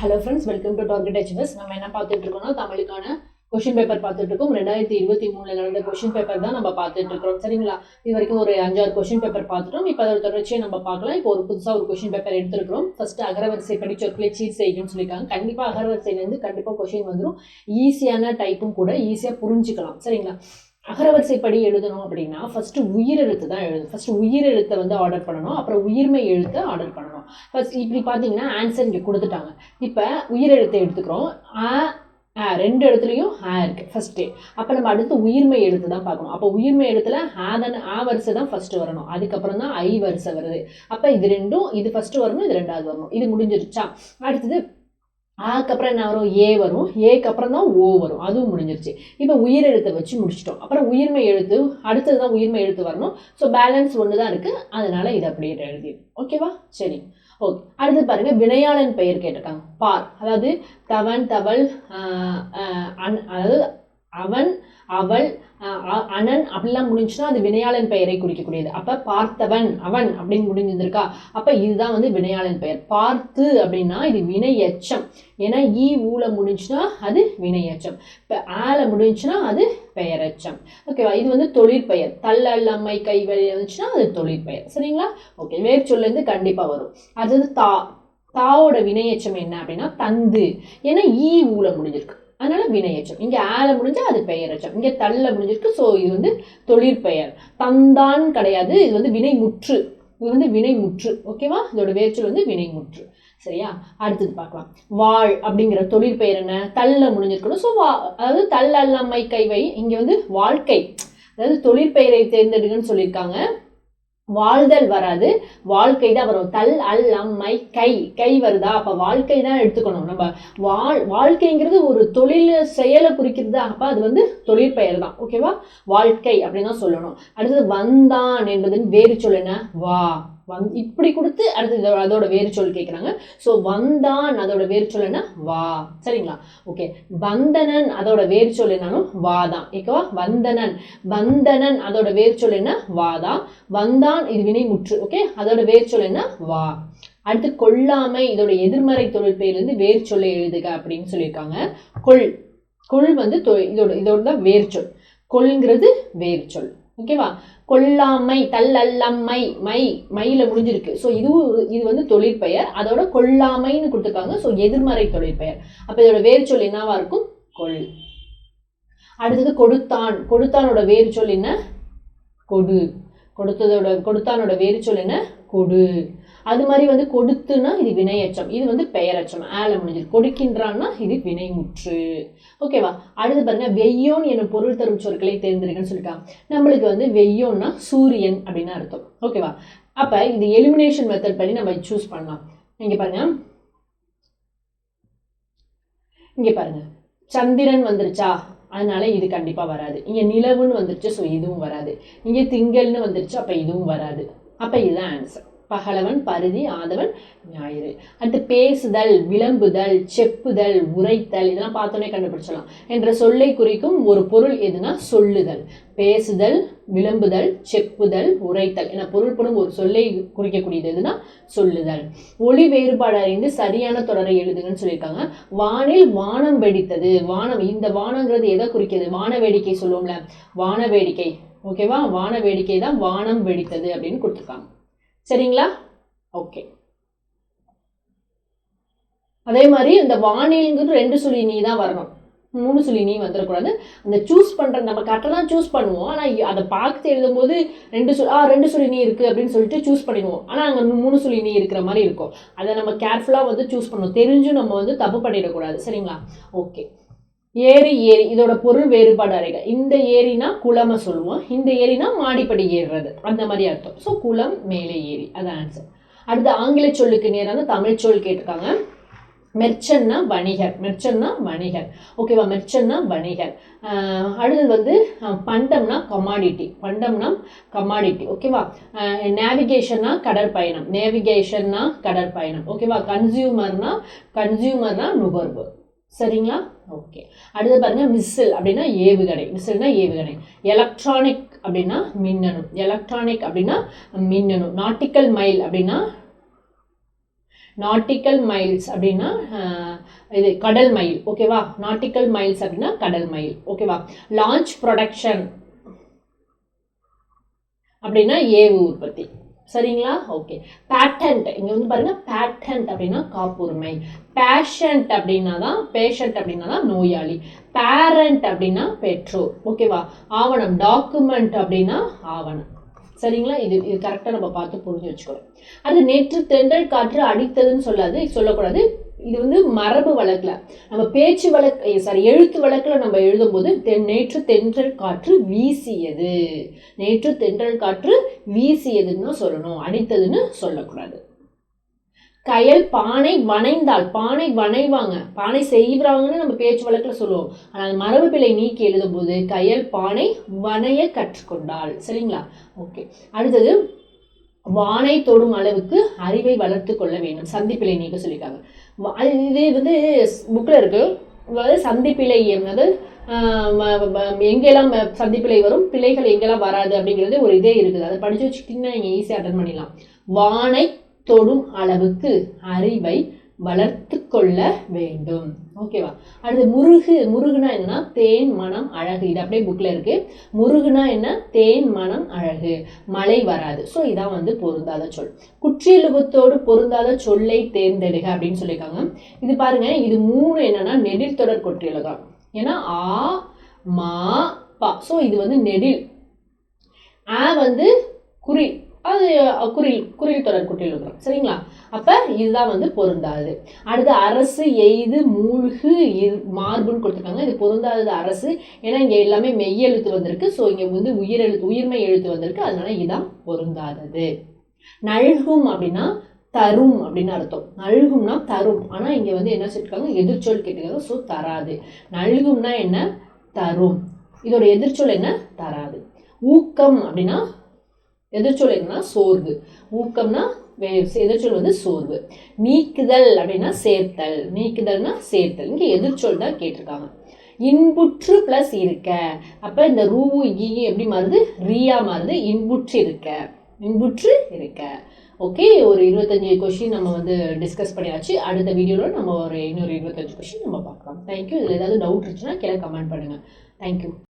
Hello friends welcome to target HS நம்ம என்ன பார்த்துட்டு இருக்கோம்னா தமிழுக்கான கொஷின் பேப்பர் பார்த்துட்டு இருக்கோம் ரெண்டாயிரத்தி இருபத்தி மூணுல நடந்த கொஷின் பேப்பர் தான் நம்ம பார்த்துட்டு இருக்கிறோம் சரிங்களா? இது வரைக்கும் ஒரு அஞ்சாறு கொஷின் பேப்பர் பார்த்துட்டோம். இப்போ அதோட தொடர்ச்சியை நம்ம பார்க்கலாம். இப்போ ஒரு புதுசாக ஒரு கொஷின் பேப்பர் எடுத்துருக்கிறோம். ஃபர்ஸ்ட் அகரவரிசை படிச்சொற்களை சீட் செய்யணும்னு சொல்லியிருக்காங்க. கண்டிப்பாக அகரவரிசையிலேருந்து கண்டிப்பாக கொஷின் வந்துடும் ஈஸியான டைப்பும் கூட ஈஸியாக புரிஞ்சுக்கலாம். சரிங்களா? அகரவரிசைப்படி எழுதணும் அப்படின்னா ஃபர்ஸ்ட் உயிரெழுத்து தான் எழுதணும். ஃபஸ்ட்டு உயிரெழுத்தை வந்து ஆர்டர் பண்ணணும். அப்புறம் உயிர்மை எழுத்தை ஆர்டர் பண்ணணும். ஃபஸ்ட் இப்படி பார்த்தீங்கன்னா ஆன்சர் இங்கே கொடுத்துட்டாங்க. இப்போ உயிரெழுத்தை எடுத்துக்கிறோம். ஆ ஆ ரெண்டு இடத்துலையும் ஹே இருக்குது ஃபஸ்ட்டு அப்போ நம்ம அடுத்து உயிர்மை எழுத்து தான் பார்க்கணும். அப்போ உயிர்மை எழுத்துல ஆ ஆ வரிசை தான் ஃபஸ்ட்டு வரணும். அதுக்கப்புறம் தான் ஐ வரிசை வருது. அப்போ இது ரெண்டும் இது ஃபஸ்ட்டு வரணும் இது ரெண்டாவது வரணும். இது முடிஞ்சிருச்சா? அடுத்தது அதுக்கப்புறம் என்ன வரும்? ஏ வரும். ஏக்கு அப்புறம் தான் ஓ வரும். அதுவும் முடிஞ்சிருச்சு. இப்போ உயிரெழுத்தை வச்சு முடிச்சிட்டோம். அப்புறம் உயிர்மை எழுத்து அடுத்தது தான் உயிர்மை எழுத்து வரணும். ஸோ பேலன்ஸ் ஒன்று தான் இருக்குது அதனால இதை அப்படியே எழுதி ஓகேவா சரி. ஓகே அடுத்து பாருங்க. வினையாளன் பெயர் கேட்டிருக்காங்க பார். அதாவது தவன் தவள் அன் அதாவது அவன் அவள் அ- அனன் அப்படிலாம் முடிஞ்சுன்னா அது வினையாளன் பெயரை குறிக்கக்கூடியது. அப்போ பார்த்தவன் அவன் அப்படின்னு முடிஞ்சிருந்திருக்கா? அப்போ இதுதான் வந்து வினையாளன் பெயர். பார்த்து அப்படின்னா இது வினை எச்சம் ஏன்னா ஈ ஊல முடிஞ்சுன்னா அது வினை எச்சம் இப்போ ஆல முடிஞ்சுன்னா அது பெயரச்சம். ஓகேவா இது வந்து தொழிற்பெயர் தள்ளல் அம்மை கைவழி வந்துச்சுன்னா அது தொழிற்பெயர் சரிங்களா? ஓகே வேர் சொல்லேருந்து கண்டிப்பாக வரும். அடுத்தது தா தாவோட வினையச்சம் என்ன அப்படின்னா தந்து. ஏன்னா ஈ ஊல முடிஞ்சிருக்கு. அதனால வினையச்சம் இங்கே ஆல முடிஞ்சா அது பெயரச்சம் இங்கே தள்ள முடிஞ்சிருக்கு ஸோ இது வந்து தொழிற்பெயர் தந்தான் கிடையாது இது வந்து வினைமுற்று. இது வந்து வினைமுற்று ஓகேவா இதோட வேர்ச்சல் வந்து வினைமுற்று. சரியா? அடுத்தது பார்க்கலாம். வாழ் அப்படிங்கிற தொழிற்பெயர் என்ன? தள்ள முடிஞ்சிருக்கணும். ஸோ வா அதாவது தள்ள அல்லாமை கைவை இங்கே வந்து வாழ்க்கை. அதாவது தொழிற்பெயரை தேர்ந்தெடுங்கன்னு சொல்லியிருக்காங்க. வாழ்தல் வராது. வாழ்க்கை தான் வரும் தல் அல் அம்மை கை கை வருதா? அப்போ வாழ்க்கை தான் எடுத்துக்கணும். நம்ம வாழ் வாழ்க்கைங்கிறது ஒரு தொழில் செயலை குறிக்கிறது? அப்போ அது வந்து தொழில் பெயர் தான். ஓகேவா வாழ்க்கை அப்படின்னு தான் சொல்லணும். அடுத்தது வந்தான் என்பதன் வேறு சொல்லுன வா. வந் இப்படி கொடுத்து அடுத்து இதோட- அதோட வேறுச்சொல் கேட்குறாங்க ஸோ வந்தான் அதோட வேறு என்ன? வா. சரிங்களா? ஓகே வந்தனன் அதோட வேறுச்சொல் என்னாலும் என்னன்னு வா தான் ஓகேவா வந்தனன். வந்தனன் அதோட வேர்ச்சொல் என்ன? வா தான் வந்தான் இது வினைமுற்று ஓகே அதோட வேர்ச்சொல் என்ன? வா. அடுத்து கொல்லாமை இதோட எதிர்மறை தொழிற்பெயர்லேருந்து வேறு எழுதுக அப்படின்னு சொல்லியிருக்காங்க. கொள் கொள் வந்து தொ- இதோட இதோட தான் வேறு கொள்ங்கிறது வேறு ஓகேவா கொல்லாமை தல்லல்லம்மை மை மையில் முடிஞ்சிருக்கு. ஸோ இதுவும் ஒரு- இது வந்து தொழிற்பெயர். அதோட கொல்லாமைன்னு கொடுத்துருக்காங்க. ஸோ எதிர்மறை தொழிற்பெயர். அப்போ இதோட வேறு சொல் என்னவா இருக்கும்? கொள் அடுத்தது கொடுத்தான். கொடுத்தானோட வேறு சொல் என்ன? கொடு. கொடுத்ததோட கொடுத்தானோட வேறு சொல் என்ன? கொடு. அது மாதிரி வந்து கொடுத்துனா இது வினையச்சம் இது வந்து பெயரச்சம் ஆல முடிஞ்சது கொடுக்கின்றான்னா இது வினைமுற்று. ஓகேவா அடுத்து பாருங்க வெய்யோன் எனும் பொருள் தரும் சொற்களை தேர்ந்தெடுக்கன்னு சொல்லிட்டாங்க நம்மளுக்கு வந்து வெய்யோன்னா சூரியன் அப்படின்னு அர்த்தம். ஓகேவா அப்போ இது எலிமினேஷன் மெத்தட் படி நம்ம சூஸ் பண்ணலாம். இங்கே பாருங்க. இங்கே பாருங்க. சந்திரன் வந்துருச்சா? அதனால இது கண்டிப்பாக வராது. இங்கே நிலவுன்னு வந்துருச்சு ஸோ இதுவும் வராது. இங்கே திங்கள்னு வந்துருச்சு அப்போ இதுவும் வராது. அப்போ இதுதான் ஆன்சர் பகலவன் பருதி ஆதவன் ஞாயிறு. அடுத்து பேசுதல் விளம்புதல் செப்புதல் உரைத்தல் இதெல்லாம் பார்த்தோன்னே கண்டுபிடிச்சலாம் என்ற சொல்லை குறிக்கும் ஒரு பொருள் எதுனா சொல்லுதல். பேசுதல் விளம்புதல் செப்புதல் உரைத்தல் என பொருள்படும் ஒரு சொல்லை குறிக்கக்கூடியது எதுனா சொல்லுதல். ஒளி வேறுபாடு அறிந்து சரியான தொடரை எழுதுங்கன்னு சொல்லியிருக்காங்க. வானில் வானம் வெடித்தது. வானம் இந்த வானங்கிறது எதை குறிக்கிறது? வான வேடிக்கை சொல்லுவோம்ல. வான வேடிக்கை. ஓகேவா? வான வேடிக்கை தான் வானம் வெடித்தது அப்படின்னு கொடுத்துருக்காங்க. சரிங்களா? ஓகே அதே மாதிரி இந்த வானில்ங்கிறது ரெண்டு சுழி நீ தான் வரணும். மூணு சுழி நீ வந்துடக்கூடாது அந்த சூஸ் பண்ணுற நம்ம கரெக்டாக தான் சூஸ் பண்ணுவோம். ஆனால் அதை பார்த்து எழுதும்போது ரெண்டு சுழி ஆ ரெண்டு சுழி நீ இருக்குது அப்படின்னு சொல்லிட்டு சூஸ் பண்ணிடுவோம். ஆனால் அங்கே மூணு சுழி நீ இருக்கிற மாதிரி இருக்கும். அதை நம்ம கேர்ஃபுல்லாக வந்து சூஸ் பண்ணுவோம். தெரிஞ்சும் நம்ம வந்து தப்பு பண்ணிடக்கூடாது. சரிங்களா? ஓகே ஏரி ஏரி. இதோட பொருள் வேறுபாடு அறைகள் இந்த ஏரினா குளமை சொல்லுவோம். இந்த ஏரினா மாடிப்படி ஏறுறது. அந்த மாதிரி அர்த்தம். ஸோ குளம் மேலே ஏரி. அது ஆன்சர் அடுத்து ஆங்கில சொல்லுக்கு நேரான தமிழ் சொல் கேட்டிருக்காங்க. மெர்ச்சன்னா வணிகர். மெர்ச்சன்னா வணிகர். ஓகேவா மெர்ச்சன்னா வணிகர். அடுத்தது வந்து பண்டம்னா கமாடிட்டி பண்டம்னா கமாடிட்டி ஓகேவா நேவிகேஷன்னா கடற்பயணம். நேவிகேஷன்னா கடற்பயணம். ஓகேவா கன்சியூமர்னா கன்சியூமர்னா நுகர்வு. சரிங்களா? ஓகே அடுத்து பாருங்கள் மிஸ்ஸில் அப்படின்னா ஏவுகணை. மிஸ்ஸில்னா ஏவுகணை. எலக்ட்ரானிக் அப்படின்னா மின்னணு. எலக்ட்ரானிக் அப்படின்னா மின்னணு. நாட்டிக்கல் மைல் அப்படின்னா நாட்டிக்கல் மைல்ஸ் அப்படின்னா இது கடல் மைல் ஓகேவா நாட்டிக்கல் மைல்ஸ் அப்படின்னா கடல் மைல் ஓகேவா லான்ச் ப்ரொடக்ஷன் அப்படின்னா ஏவு உற்பத்தி. சரிங்களா? ஓகே பேட்டன்ட் இங்கே வந்து பாருங்கள் பேட்டன்ட் அப்படின்னா காப்புரிமை. பேஷண்ட் அப்படின்னா தான் பேஷண்ட் அப்படின்னா தான் நோயாளி. பேரண்ட் அப்படின்னா பெற்றோர். ஓகேவா ஆவணம். டாக்குமெண்ட் அப்படின்னா ஆவணம். சரிங்களா? இது இது கரெக்டாக நம்ம பார்த்து புரிஞ்சு வச்சுக்கணும். அது நேற்று தென்றல் காற்று அடித்ததுன்னு சொல்லாது சொல்லக்கூடாது. இது வந்து மரபு வழக்கில். நம்ம பேச்சு வழக்கு சாரி எழுத்து வழக்கில் நம்ம எழுதும்போது தென் நேற்று தென்றல் காற்று வீசியது. நேற்று தென்றல் காற்று வீசியதுன்னு சொல்லணும். அடித்ததுன்னு சொல்லக்கூடாது. கயல் பானை வனைந்தால் பானை வனைவாங்க பானை செய்வாங்கன்னு நம்ம பேச்சு வழக்கில் சொல்லுவோம். ஆனால் மரபு பிழை நீக்கி எழுதும்போது கயல் பானை வனைய கற்றுக்கொண்டாள். சரிங்களா? ஓகே. அடுத்தது வானை தொடும் அளவுக்கு அறிவை வளர்த்து கொள்ள வேண்டும். சந்திப்பிழை நீக்க சொல்லியிருக்காங்க. அது இது வந்து புக்கில் இருக்கு. அதாவது சந்திப்பிழை அதாவது எங்கெல்லாம் சந்திப்பிலை சந்திப்பிழை வரும் பிழைகள் எங்கெல்லாம் வராது அப்படிங்கிறது ஒரு இதே இருக்குது. அதை படித்து வச்சுக்கிட்டிங்கன்னா நீங்கள் ஈஸியாக அட்டன் பண்ணிடலாம். வானை தொடும் அளவுக்கு அறிவை வளர்த்து கொள்ள வேண்டும். ஓகேவா அடுத்து முருகு முருகுனா என்னன்னா தேன் மனம் அழகு. இது அப்படியே புக்கில் இருக்கு. முருகுனா என்ன? தேன் மனம் அழகு. மழை வராது. ஸோ இதான் வந்து பொருந்தாத சொல். குற்றியலுகத்தோடு பொருந்தாத சொல்லை தேர்ந்தெடுக அப்படின்னு சொல்லியிருக்காங்க. இது பாருங்க இது மூணு என்னன்னா நெடில் தொடர் குற்றியலுகம். ஏன்னா ஆ மா பா. ஸோ இது வந்து நெடில். ஆ வந்து குறில் அது குறில் குறில் தொடர் குற்றியலுகம் சரிங்களா? அப்போ இதுதான் வந்து பொருந்தாது அடுத்து அரசு எய்து மூழ்கு இர்- மார்புன்னு கொடுத்துருக்காங்க. இது பொருந்தாதது அரசு. ஏன்னா இங்கே எல்லாமே மெய்யெழுத்து வந்திருக்கு. ஸோ இங்கே வந்து உயிரெழுத்து உயிர்மை எழுத்து வந்திருக்கு. அதனால இதுதான் பொருந்தாதது. நல்கும் அப்படின்னா தரும் அப்படின்னு அர்த்தம். நல்கும்னா தரும். ஆனால் இங்கே வந்து என்ன சொல்லியிருக்காங்க எதிர்ச்சொல் கேட்டுக்காங்க ஸோ தராது. நல்கும்னா என்ன? தரும். இதோட எதிர்ச்சொல் என்ன? தராது. ஊக்கம் அப்படின்னா எதிர்ச்சொல் என்னன்னா சோர்வு. ஊக்கம்னா எதிர்ச்சொல் வந்து சோர்வு. நீக்குதல் அப்படின்னா சேர்த்தல். நீக்குதல்னா சேர்த்தல். இங்கே எதிர்ச்சொல் தான் கேட்டிருக்காங்க. இன்புற்று ப்ளஸ் இருக்க. அப்போ இந்த ரூ ஈ எப்படி மாறுது? ரீயா மாறுது. இன்புற்று இருக்க. இன்புற்று இருக்க. ஓகே ஒரு இருபத்தஞ்சி கொஷின் நம்ம வந்து டிஸ்கஸ் பண்ணியாச்சு. அடுத்த வீடியோவில் நம்ம ஒரு இன்னொரு இருபத்தஞ்சு கொஷின் நம்ம பார்க்கலாம். தேங்க்யூ இதில் ஏதாவது டவுட் இருந்துச்சுன்னா கீழே கமெண்ட் பண்ணுங்கள் தேங்க்யூ